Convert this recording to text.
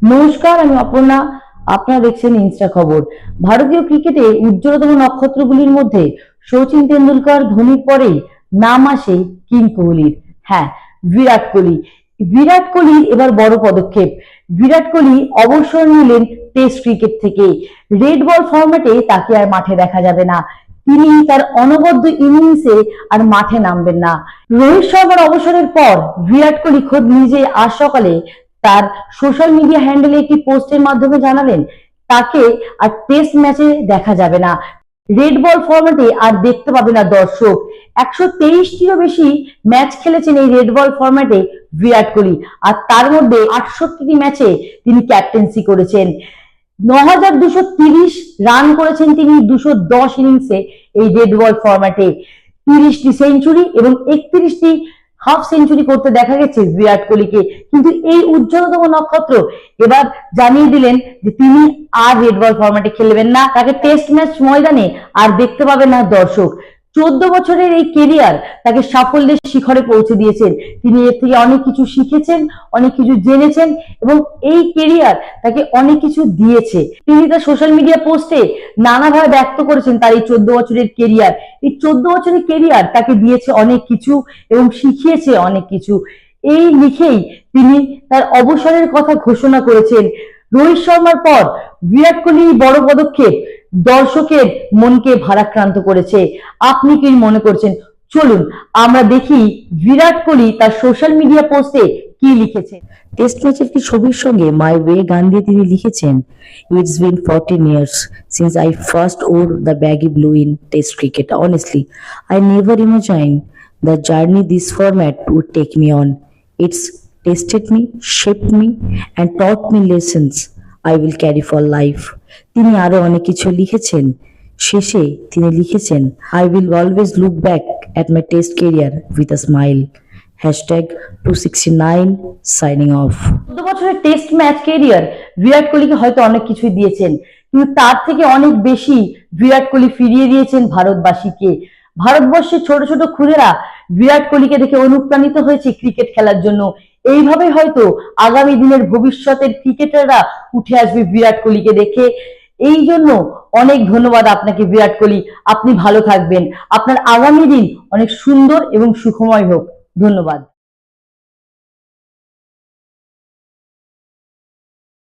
নমস্কার, আমি অপর্ণা। আপনারা দেখছেন ইনস্টা খবর। ভারতীয় ক্রিকেটে উজ্জ্বলতম নক্ষত্রগুলির মধ্যে সচিন তেন্ডুলকর, ধোনির পরেই নাম আসে কিং কোহলির। হ্যাঁ বিরাট কোহলি। বিরাট কোহলির এবার বড় পদক্ষেপ। বিরাট কোহলি অবসর নিলেন টেস্ট ক্রিকেট থেকে। রেড বল ফরম্যাটে তাকে আর মাঠে দেখা যাবে না। তিনি তার অনবদ্য ইনিংসে আর মাঠে নামবেন না। রোহিত শর্মার অবসরের পর বিরাট কোহলি খোদ নিজে আজ সকালে তার সোশ্যাল মিডিয়া হ্যান্ডেলে একটি পোস্টের মাধ্যমে জানালেন? তাকে আর টেস্ট ম্যাচে দেখা যাবে না। রেড বল ফরম্যাটে আর দেখতে পাবে না দর্শক। একশো তেইশটিরও বেশি ম্যাচ খেলেছেন এই রেড বল ফরম্যাটে বিরাট কোহলি। আর তার মধ্যে আটষট্টিটি ম্যাচে তিনি ক্যাপ্টেন্সি করেছেন। ন রান করেছেন তিনি দুশো দশ ইনিংসে এই রেড বল ফরম্যাটে তিরিশটি সেঞ্চুরি এবং একত্রিশটি হাফ সেঞ্চুরি করতে দেখা গেছে বিরাট কোহলিকে। কিন্তু এই উজ্জ্বলতম নক্ষত্র এবার জানিয়ে দিলেন যে তিনি আর রেড বল ফরম্যাটে খেলবেন না। তাকে টেস্ট ম্যাচ ময়দানে আর দেখতে পাবেন না দর্শক। চোদ্দ বছরের এই কেরিয়ার তাকে সাফল্যের শিখরে পৌঁছে দিয়েছেন। তিনি এর থেকে অনেক কিছু শিখেছেন, অনেক কিছু জেনেছেন এবং এই কেরিয়ার তাকে অনেক কিছু দিয়েছে। তিনি তার সোশ্যাল মিডিয়া পোস্টে নানাভাবে ব্যক্ত করেছেন তার এই চোদ্দ বছরের কেরিয়ার এই চোদ্দ বছরের কেরিয়ার তাকে দিয়েছে অনেক কিছু এবং শিখিয়েছে অনেক কিছু। এই লিখেই তিনি তার অবসরের কথা ঘোষণা করেছেন। রোহিত শর্মার পর বিরাট কোহলি বড় পদক্ষেপ। দর্শকের মনকে ভারাক্রান্ত করেছে। আপনি কি মনে করছেন? চলুন, আমরা দেখি বিরাট কোহলি তার সোশ্যাল মিডিয়া পোস্টে কি লিখেছে। টেস্ট ম্যাচের একটি ছবির সঙ্গে মাই ওয়ে গান দিয়ে তিনি লিখেছেন? It's been fourteen years since I first wore the baggy blue in test cricket honestly I never imagined the journey this format would take me on it's tested me shaped me and taught me lessons I will carry for life তিনি আরও অনেক কিছু লিখেছেন। শেষে তিনি লিখেছেন I will always look back at my test career with a smile hashtag two sixty nine signing off চোদ্দ বছরের টেস্ট ম্যাচ কেরিয়ার বিরাট কোহলিকে হয়তো অনেক কিছুই দিয়েছেন, কিন্তু তার থেকে অনেক বেশি বিরাট কোহলি ফিরিয়ে দিয়েছেন ভারতবাসীকে। ভারতবর্ষের ছোট ছোট খুদেরা বিরাট কোহলিকে দেখে অনুপ্রাণিত হয়েছে ক্রিকেট খেলার জন্য। এইভাবে হয়তো আগামী দিনের ভবিষ্যতের ক্রিকেটাররা উঠে আসবে বিরাট কোহলিকে দেখে। এই জন্য অনেক ধন্যবাদ আপনাকে বিরাট কোহলি। আপনি ভালো থাকবেন। আপনার আগামী দিন অনেক সুন্দর এবং সুখময় হোক। ধন্যবাদ।